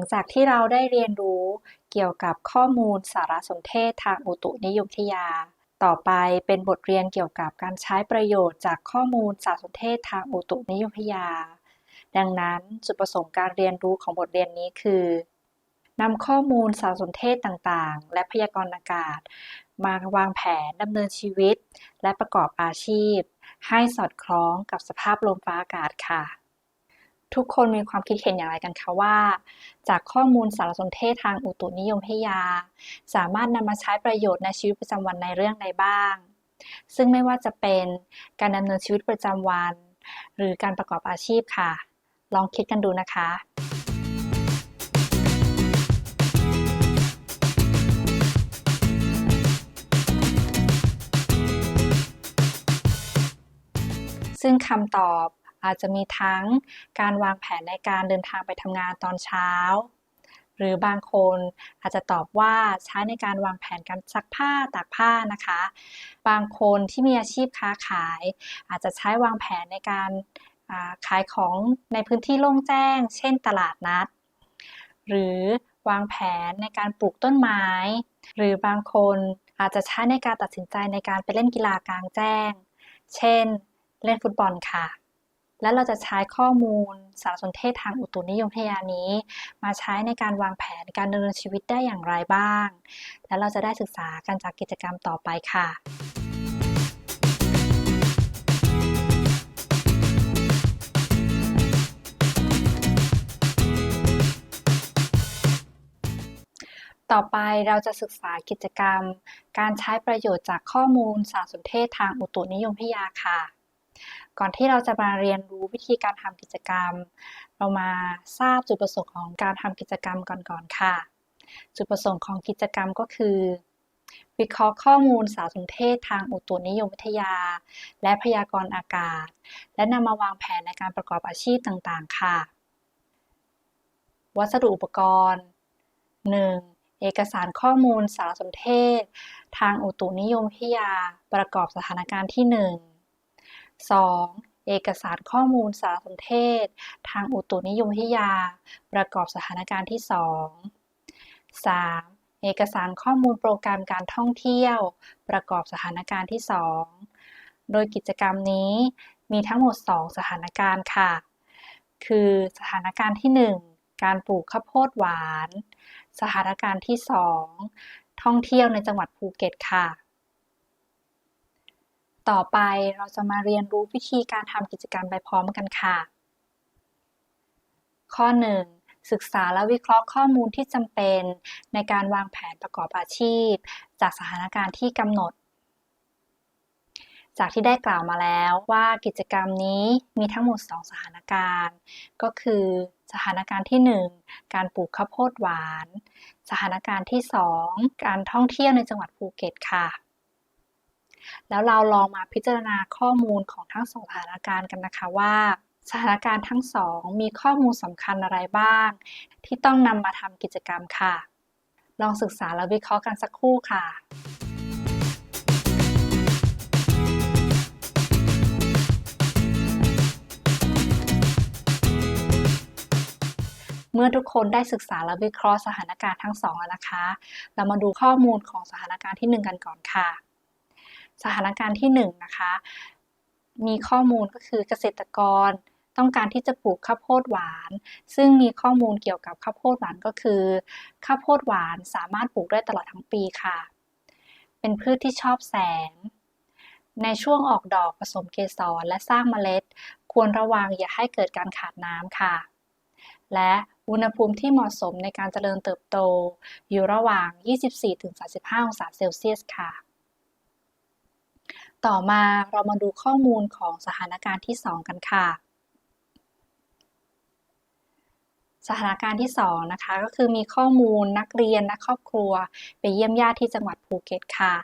งจากที่เราได้เรียนรู้เกี่ยวกับข้อมูลสารสนเทศทางอุตุนิยมวิทยา ต่อไปเป็นบทเรียนเกี่ยวกับการใช้ประโยชน์จากข้อมูลสารสนเทศทางอุตุนิยมวิทยา ดังนั้นจุดประสงค์การเรียนรู้ของบทเรียนนี้คือนำข้อมูลสารสนเทศต่างๆ และพยากรณ์อากาศ มาวางแผนดำเนินชีวิต และประกอบอาชีพ ให้สอดคล้องกับสภาพลมฟ้าอากาศค่ะ ทุกคนมีความคิดเห็นอย่างไรกันคะว่า จากข้อมูลสารสนเทศทางอุตุนิยมวิทยา สามารถนำมาใช้ประโยชน์ในชีวิตประจำวันในเรื่องใดบ้าง ซึ่งไม่ว่าจะเป็นการดำเนินชีวิตประจำวัน หรือการประกอบอาชีพค่ะ ลองคิดกันดูนะคะซึ่งคำตอบ อาจจะมีทั้งการวางแผนในการเดินทางไปทำงานตอนเช้า หรือบางคนอาจจะตอบว่าใช้ในการวางแผนการซักผ้าตากผ้านะคะ บางคนที่มีอาชีพค้าขาย อาจจะใช้วางแผนในการขายของในพื้นที่โล่งแจ้ง เช่นตลาดนัด หรือวางแผนในการปลูกต้นไม้ หรือบางคนอาจจะใช้ในการตัดสินใจในการไปเล่นกีฬากลางแจ้ง เช่น เล่นฟุตบอลค่ะ และเราจะใช้ข้อมูลสารสนเทศทางอุตุนิยมวิทยานี้ มาใช้ในการวางแผนการดำเนินชีวิตได้อย่างไรบ้าง และเราจะได้ศึกษากันจากกิจกรรมต่อไปค่ะต่อไปเราจะศึกษากิจกรรม การใช้ประโยชน์จากข้อมูลสารสนเทศทางอุตุนิยมวิทยาค่ะ ก่อนที่เราจะมาเรียนรู้วิธีการทำกิจกรรม เรามาทราบจุดประสงค์ของการทำกิจกรรมก่อนๆค่ะ จุดประสงค์ของกิจกรรมก็คือ วิเคราะห์ข้อมูลสารสนเทศทางอุตุนิยมวิทยา และพยากรณ์อากาศ และนำมาวางแผนในการประกอบอาชีพต่างๆ ค่ะ วัสดุอุปกรณ์ 1. เอกสารข้อมูลสารสนเทศ ทางอุตุนิยมวิทยา ประกอบสถานการณ์ที่1 2. เอกสารข้อมูลสารสนเทศ ทางอุตุนิยมวิทยา ประกอบสถานการณ์ที่ 2 3. เอกสารข้อมูลโปรแกรมการท่องเที่ยว ประกอบสถานการณ์ที่ 2 โดยกิจกรรมนี้มีทั้งหมด 2 สถานการณ์ค่ะ คือสถานการณ์ที่ 1 การปลูกข้าวโพดหวาน สถานการณ์ที่ 2 ท่องเที่ยวในจังหวัดภูเก็ตค่ะ ต่อไปเราจะมาเรียนรู้วิธีการทำกิจกรรมไปพร้อมกันค่ะ ข้อ 1. ศึกษาและวิเคราะห์ข้อมูลที่จำเป็น ในการวางแผนประกอบอาชีพ จากสถานการณ์ที่กำหนด จากที่ได้กล่าวมาแล้วว่ากิจกรรมนี้มีทั้งหมด 2 สถานการณ์ ก็คือสถานการณ์ที่ 1 การปลูกข้าวโพดหวาน สถานการณ์ที่ 2 การท่องเที่ยวในจังหวัดภูเก็ตค่ะ แล้วเราลองมาพิจารณาข้อมูลของทั้งสองสถานการณ์กันนะคะว่าสถานการณ์ทั้งสองมีข้อมูลสำคัญอะไรบ้าง ที่ต้องนำมาทำกิจกรรมค่ะ ลองศึกษาและวิเคราะห์กันสักครู่ค่ะเมื่อทุกคนได้ศึกษาและวิเคราะห์สถานการณ์ทั้งสองแล้วนะคะ เรามาดูข้อมูลของสถานการณ์ที่ 1 กันก่อนค่ะ สถานการณ์ที่1นนะคะมีข้อมูลก็คือเกษตรกรต้องการที่จะปลูกข้าวโพดหวาน ซึ่งมีข้อมูลเกี่ยวกับข้าวโพดหวานก็คือข้าวโพดหวานสามารถปลูกได้ตลอดทั้งปีค่ะ เป็นพืชที่ชอบแสง ในช่วงออกดอกผสมเกสรและสร้างเมล็ด ควรระวังอย่าให้เกิดการขาดน้ำค่ะ และอุณหภูมิที่เหมาะสมในการเจริญเติบโต อยู่ระหว่าง 24-35 องศาเซลเซียสค่ะ ต่อมาเรามาดูข้อมูลของสถานการณ์ที่ 2 กันค่ะ สถานการณ์ที่2นะคะก็คือมีข้อมูลนักเรียนและครอบครัว ไปเยี่ยมญาติที่จังหวัดภูเก็ตค่ะ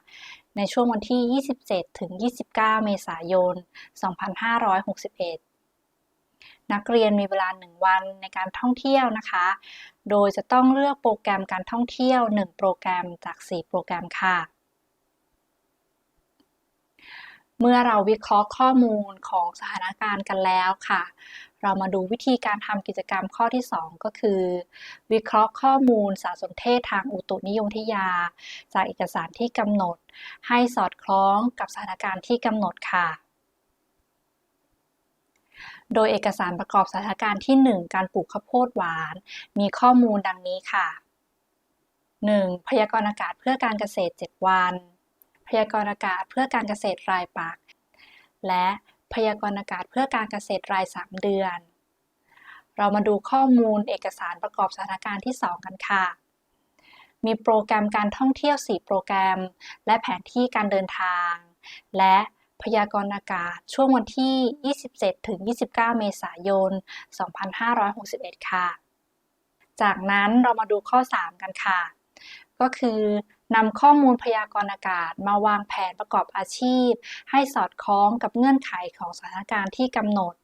ในช่วงวันที่ 27 ถึง 29 เมษายน 2561นักเรียนมีเวลา 1 วันในการท่องเที่ยวนะคะ โดยจะต้องเลือกโปรแกรมการท่องเที่ยว 1 โปรแกรมจาก 4 โปรแกรมค่ะ เมื่อเราวิเคราะห์ข้อมูลของสถานการณ์กันแล้วค่ะ เรามาดูวิธีการทำกิจกรรมข้อที่ 2 ก็คือ วิเคราะห์ข้อมูลสารสนเทศทางอุตุนิยมวิทยา จากเอกสารที่กำหนด ให้สอดคล้องกับสถานการณ์ที่กำหนดค่ะโดยเอกสารประกอบสถานการณ์ที่ 1 การปลูกข้าวโพดหวาน มีข้อมูลดังนี้ค่ะ 1. พยากรณ์อากาศเพื่อการเกษตร 7 วัน พยากรณ์อากาศเพื่อการเกษตรรายปัก และพยากรณ์อากาศเพื่อการเกษตรราย 3 เดือน เรามาดูข้อมูลเอกสารประกอบสถานการณ์ที่ 2 กันค่ะ มีโปรแกรมการท่องเที่ยว 4 โปรแกรม และแผนที่การเดินทาง และพยากรณ์อากาศช่วงวันที่ 27 ถึง 29 เมษายน 2561 ค่ะ จากนั้นเรามาดูข้อ 3 กันค่ะ ก็คือ นำข้อมูลพยากรณ์อากาศ มาวางแผนประกอบอาชีพ ให้สอดคล้องกับเงื่อนไขของสถานการณ์ที่กำหนด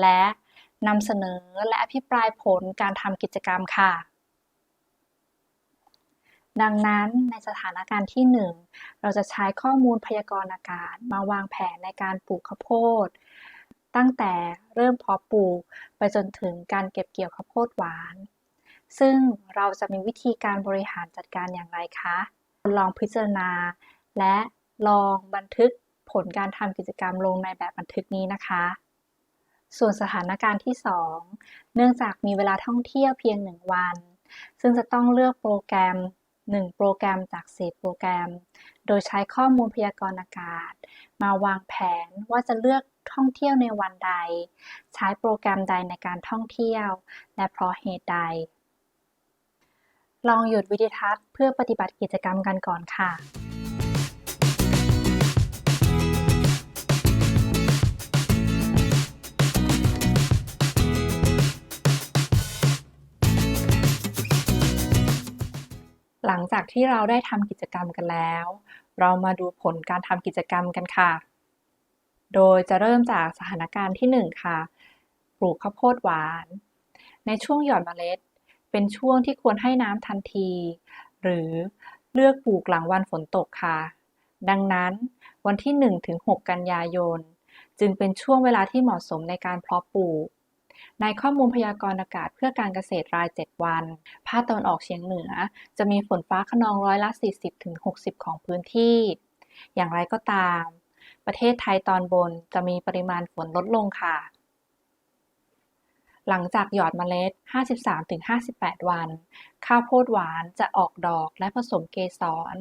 และนำเสนอและอภิปรายผลการทำกิจกรรมค่ะ ดังนั้นในสถานการณ์ที่ 1 เราจะใช้ข้อมูลพยากรณ์อากาศ มาวางแผนในการปลูกข้าวโพด ตั้งแต่เริ่มเพาะปลูกไปจนถึงการเก็บเกี่ยวข้าวโพดหวาน ซึ่งเราจะมีวิธีการบริหารจัดการอย่างไรคะลองพิจารณา และลองบันทึกผลการทำกิจกรรมลงในแบบบันทึกนี้นะคะ ส่วนสถานการณ์ที่ 2 เนื่องจากมีเวลาท่องเที่ยวเพียง 1 วัน ซึ่งจะต้องเลือกโปรแกรม 1 โปรแกรมจาก4โปรแกรม โดยใช้ข้อมูลพยากรณ์อากาศ มาวางแผนว่าจะเลือกท่องเที่ยวในวันใด ใช้โปรแกรมใดในการท่องเที่ยว และเพราะเหตุใด ลองหยุดวิดีทัศน์เพื่อปฏิบัติกิจกรรมกันก่อนค่ะหลังจากที่เราได้ทำกิจกรรมกันแล้ว เรามาดูผลการทำกิจกรรมกันค่ะ โดยจะเริ่มจากสถานการณ์ที่ 1 ค่ะ ปลูกข้าวโพดหวาน ในช่วงหย่อนเมล็ด เป็นช่วงที่ควรให้น้ำทันที หรือเลือกปลูกหลังวันฝนตกค่ะ ดังนั้นวันที่1ถึง6กันยายน จึงเป็นช่วงเวลาที่เหมาะสมในการเพาะปลูก ในข้อมูลพยากรณ์อากาศเพื่อการเกษตรราย 7 วัน ภาคตะวันออกเฉียงเหนือ จะมีฝนฟ้าขนองร้อยละ 40-60 ของพื้นที่ อย่างไรก็ตาม ประเทศไทยตอนบนจะมีปริมาณฝนลดลงค่ะ หลังจากหยอดเมล็ด 53-58 วัน ข้าวโพดหวานจะออกดอกและผสมเกสร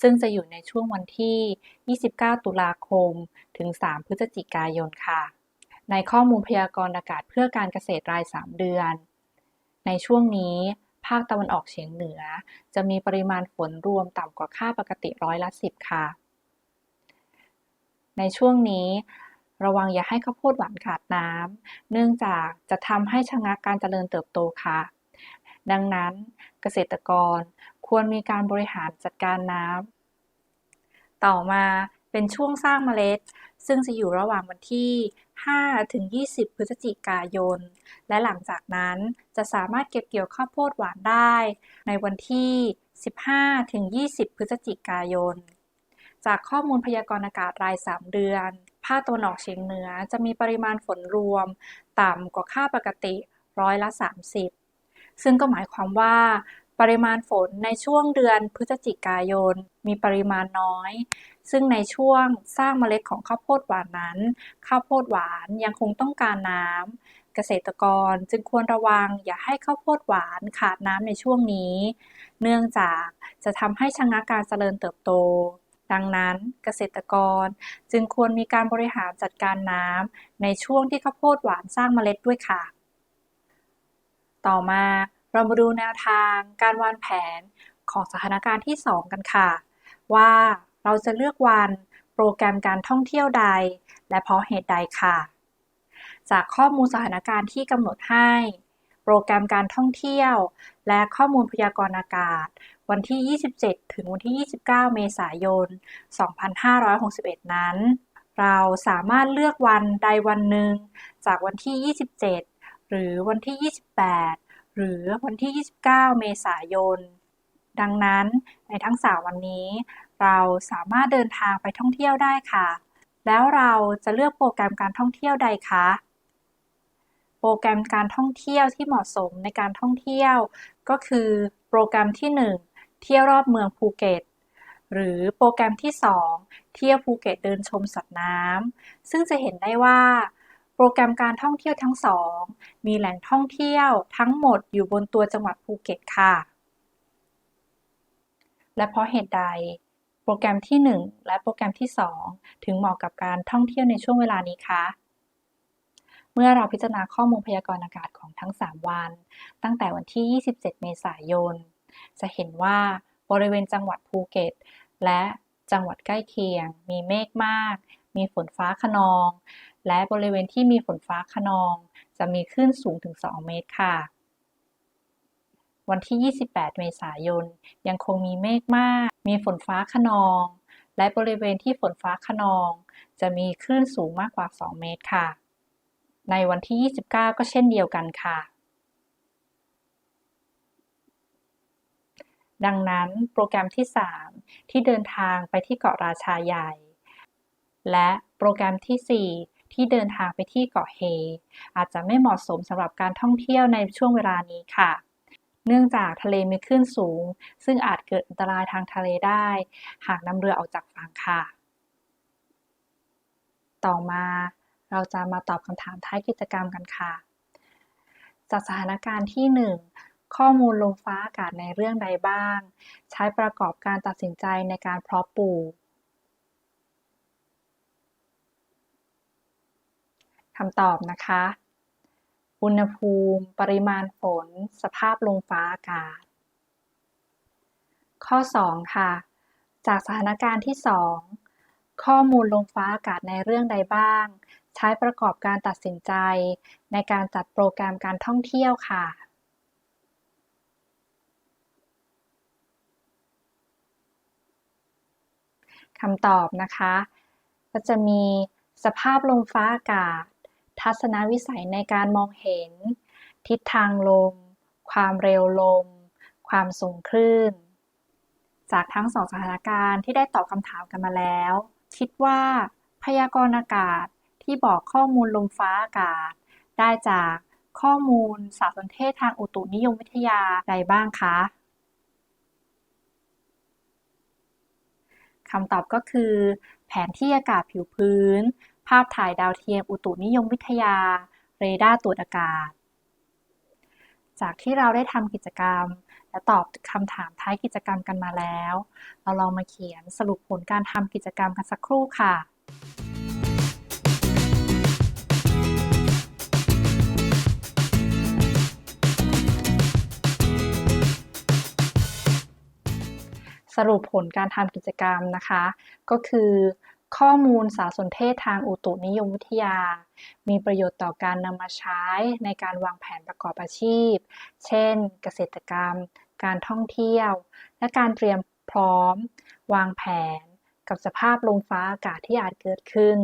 ซึ่งจะอยู่ในช่วงวันที่ 29 ตุลาคม ถึง 3 พฤศจิกายนค่ะ ในข้อมูลพยากรณ์อากาศเพื่อการเกษตรราย 3 เดือน ในช่วงนี้ภาคตะวันออกเฉียงเหนือ จะมีปริมาณฝนรวมต่ำกว่าค่าปกติร้อยละ 10 ค่ะ ในช่วงนี้ ระวังอย่าให้ข้าวโพดหวานขาดน้ำ เนื่องจากจะทำให้ชะงักการเจริญเติบโตค่ะ ดังนั้นเกษตรกรควรมีการบริหารจัดการน้ำ ต่อมาเป็นช่วงสร้างเมล็ด ซึ่งจะอยู่ระหว่างวันที่ 5 ถึง 20 พฤศจิกายน และหลังจากนั้นจะสามารถเก็บเกี่ยวข้าวโพดหวานได้ ในวันที่ 15 ถึง 20 พฤศจิกายน จากข้อมูลพยากรณ์อากาศราย 3 เดือน ภาคตะวันออกเฉียงเหนือจะมีปริมาณฝนรวม ต่ำกว่าค่าปกติร้อยละ 30 ซึ่งก็หมายความว่า ปริมาณฝนในช่วงเดือนพฤศจิกายน มีปริมาณน้อย ซึ่งในช่วงสร้างเมล็ดของข้าวโพดหวานนั้น ข้าวโพดหวานยังคงต้องการน้ำเกษตรกรจึงควรระวังอย่าให้ข้าวโพดหวานขาดน้ำในช่วงนี้ เนื่องจากจะทำให้ชะงักการเจริญเติบโต ดังนั้นเกษตรกรจึงควรมีการบริหารจัดการน้ำในช่วงที่ข้าวโพดหวานสร้างเมล็ดด้วยค่ะ ต่อมาเรามาดูแนวทางการวางแผนของสถานการณ์ที่ 2 กันค่ะ ว่าเราจะเลือกวันโปรแกรมการท่องเที่ยวใด และเพราะเหตุใดค่ะ จากข้อมูลสถานการณ์ที่กำหนดให้ โปรแกรมการท่องเที่ยว และข้อมูลพยากรณ์อากาศ วันที่ 27 ถึงวันที่ 29 เมษายน 2561 นั้น เราสามารถเลือกวันใดวันหนึ่งจากวันที่ 27 หรือวันที่ 28 หรือวันที่ 29 เมษายน ดังนั้นในทั้ง 3 วันนี้ เราสามารถเดินทางไปท่องเที่ยวได้ค่ะ แล้วเราจะเลือกโปรแกรมการท่องเที่ยวใดคะโปรแกรมการท่องเที่ยวที่เหมาะสมในการท่องเที่ยว ก็คือโปรแกรมที่ 1 เที่ยวรอบเมืองภูเก็ต หรือโปรแกรมที่ 2 เที่ยวภูเก็ตเดินชมสัตว์น้ำซึ่งจะเห็นได้ว่า โปรแกรมการท่องเที่ยวทั้งสองมีแหล่งท่องเที่ยวทั้งหมดอยู่บนตัวจังหวัดภูเก็ตค่ะ และเพราะเหตุใดโปรแกรมที่ 1 และโปรแกรมที่ 2 ถึงเหมาะกับการท่องเที่ยวในช่วงเวลานี้คะเมื่อเราพิจารณาข้อมูลพยากรณ์อากาศของทั้ง 3 วัน ตั้งแต่วันที่ 27 เมษายน จะเห็นว่าบริเวณจังหวัดภูเก็ต และจังหวัดใกล้เคียง มีเมฆมาก มีฝนฟ้าคะนอง และบริเวณที่มีฝนฟ้าคะนอง จะมีคลื่นสูงถึง 2 เมตรค่ะ วันที่ 28 เมษายน ยังคงมีเมฆมาก มีฝนฟ้าคะนอง และบริเวณที่ฝนฟ้าคะนอง จะมีคลื่นสูงมากกว่า 2 เมตรค่ะ ในวันที่ 29 ก็เช่นเดียวกันค่ะ ดังนั้นโปรแกรมที่ 3 ที่เดินทางไปที่เกาะราชาใหญ่ และโปรแกรมที่ 4 ที่เดินทางไปที่เกาะเฮ อาจจะไม่เหมาะสมสำหรับการท่องเที่ยวในช่วงเวลานี้ค่ะ เนื่องจากทะเลมีคลื่นสูง ซึ่งอาจเกิดอันตรายทางทะเลได้ หากนำเรือออกจากฝั่งค่ะ ต่อมาเราจะมาตอบคำถามท้ายกิจกรรมกันค่ะ จากสถานการณ์ที่ 1 ข้อมูลลมฟ้าอากาศในเรื่องใดบ้าง ใช้ประกอบการตัดสินใจในการเพาะปลูกคำตอบนะคะ อุณหภูมิ ปริมาณฝน สภาพลมฟ้าอากาศ ข้อ 2 ค่ะ จากสถานการณ์ที่ 2 ข้อมูลลมฟ้าอากาศในเรื่องใดบ้าง ใช้ประกอบการตัดสินใจ ในการจัดโปรแกรมการท่องเที่ยวค่ะ คำตอบนะคะ ก็จะมีสภาพลมฟ้าอากาศ ทัศนวิสัยในการมองเห็น ทิศทางลม ความเร็วลม ความสูงคลื่น จากทั้งสองสถานการณ์ที่ได้ตอบคำถามกันมาแล้ว คิดว่า พยากรณ์อากาศที่บอกข้อมูลลมฟ้าอากาศ ได้จากข้อมูลสารสนเทศทางอุตุนิยมวิทยาใดบ้างคะ คำตอบก็คือ แผนที่อากาศผิวพื้น ภาพถ่ายดาวเทียมอุตุนิยมวิทยา เรดาร์ตรวจอากาศ จากที่เราได้ทำกิจกรรม และตอบคำถามท้ายกิจกรรมกันมาแล้ว เราลองมาเขียนสรุปผลการทำกิจกรรมกันสักครู่ค่ะ สรุปผลการทำกิจกรรมนะคะ ก็คือข้อมูลสารสนเทศทางอุตุนิยมวิทยา มีประโยชน์ต่อการนำมาใช้ในการวางแผนประกอบอาชีพ เช่น เกษตรกรรม การท่องเที่ยว และการเตรียมพร้อม วางแผน กับสภาพลมฟ้าอากาศที่อาจเกิดขึ้น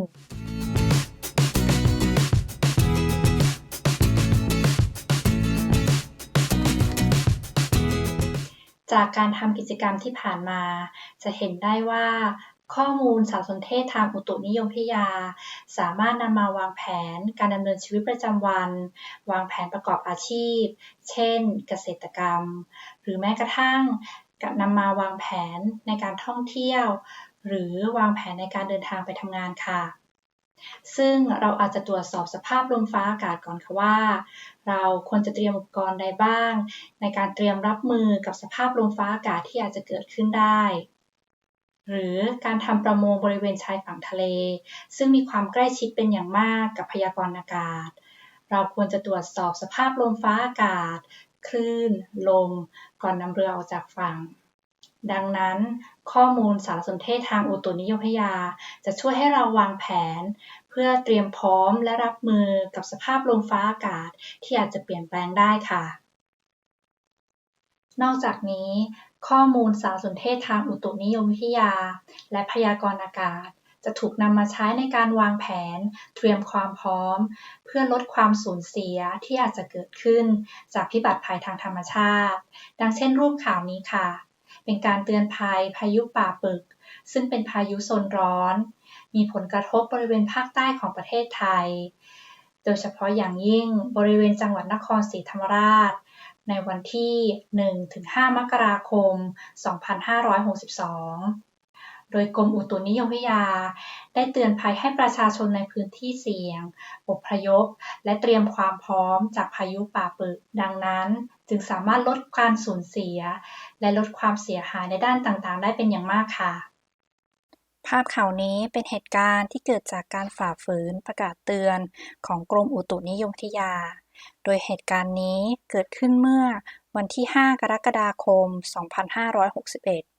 จากการทำกิจกรรมที่ผ่านมา จะเห็นได้ว่าข้อมูลสารสนเทศทางอุตุนิยมวิทยา สามารถนำมาวางแผนการดำเนินชีวิตประจำวัน วางแผนประกอบอาชีพ เช่น เกษตรกรรม หรือแม้กระทั่งนำมาวางแผนในการท่องเที่ยว หรือวางแผนในการเดินทางไปทำงานค่ะ ซึ่งเราอาจจะตรวจสอบสภาพลมฟ้าอากาศก่อนค่ะว่า เราควรจะเตรียมอุปกรณ์ใดบ้าง ในการเตรียมรับมือกับสภาพลมฟ้าอากาศที่อาจจะเกิดขึ้นได้ หรือการทำประมงบริเวณชายฝั่งทะเล ซึ่งมีความใกล้ชิดเป็นอย่างมากกับพยากรณ์อากาศ เราควรจะตรวจสอบสภาพลมฟ้าอากาศ คลื่น ลม ก่อนนำเรือออกจากฝั่ง ดังนั้น ข้อมูลสารสนเทศทางอุตุนิยมวิทยา จะช่วยให้เราวางแผน เพื่อเตรียมพร้อมและรับมือกับสภาพลมฟ้าอากาศที่อาจจะเปลี่ยนแปลงได้ค่ะ นอกจากนี้ ข้อมูลสารสนเทศทางอุตุนิยมวิทยา และพยากรณ์อากาศ จะถูกนำมาใช้ในการวางแผน เตรียมความพร้อม เพื่อลดความสูญเสียที่อาจจะเกิดขึ้น จากพิบัติภัยทางธรรมชาติ ดังเช่นรูปข่าวนี้ค่ะ เป็นการเตือนภัยพายุป่าปึก ซึ่งเป็นพายุโซนร้อน มีผลกระทบบริเวณภาคใต้ของประเทศไทย โดยเฉพาะอย่างยิ่งบริเวณจังหวัดนครศรีธรรมราช ในวันที่ 1-5 มกราคม 2562 โดยกรมอุตุนิยมวิทยา ได้เตือนภัยให้ประชาชนในพื้นที่เสี่ยง อพยพ และเตรียมความพร้อมจากพายุป่าปึก ดังนั้น จึงสามารถลดการสูญเสีย และลดความเสียหายในด้านต่างๆ ได้เป็นอย่างมากค่ะ ภาพข่าวนี้เป็นเหตุการณ์ที่เกิดจากการฝ่าฝืนประกาศเตือนของกรมอุตุนิยมวิทยา โดยเหตุการณ์นี้เกิดขึ้นเมื่อวันที่ 5 กรกฎาคม 2561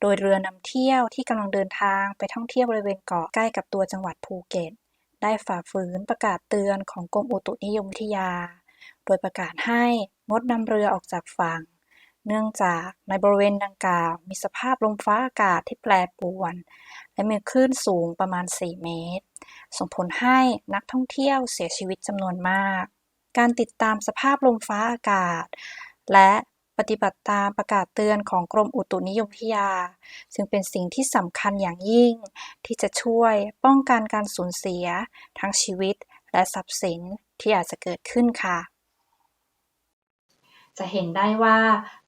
โดยเรือนำเที่ยวที่กำลังเดินทางไปท่องเที่ยวบริเวณเกาะใกล้กับตัวจังหวัดภูเก็ต ได้ฝ่าฝืนประกาศเตือนของกรมอุตุนิยมวิทยา โดยประกาศให้งดนำเรือออกจากฝั่ง เนื่องจากในบริเวณดังกล่าว มีสภาพลมฟ้าอากาศที่แปรปรวน และมีคลื่นสูงประมาณ 4 เมตร ส่งผลให้นักท่องเที่ยวเสียชีวิตจำนวนมาก การติดตามสภาพลมฟ้าอากาศ และ ปฏิบัติตามประกาศเตือนของกรมอุตุนิยมวิทยา จึงเป็นสิ่งที่สำคัญอย่างยิ่ง ที่จะช่วยป้องกันการสูญเสีย ทั้งชีวิตและทรัพย์สินที่อาจจะเกิดขึ้นค่ะ จะเห็นได้ว่า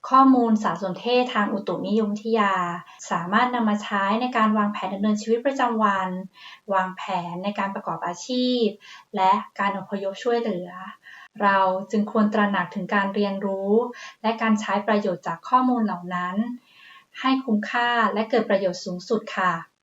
ข้อมูลสารสนเทศทางอุตุนิยมวิทยา สามารถนำมาใช้ในการวางแผนดำเนินชีวิตประจำวัน วางแผนในการประกอบอาชีพ และการอพยพช่วยเหลือ เราจึงควรตระหนักถึงการเรียนรู้ และการใช้ประโยชน์จากข้อมูลเหล่านั้น ให้คุ้มค่าและเกิดประโยชน์สูงสุดค่ะ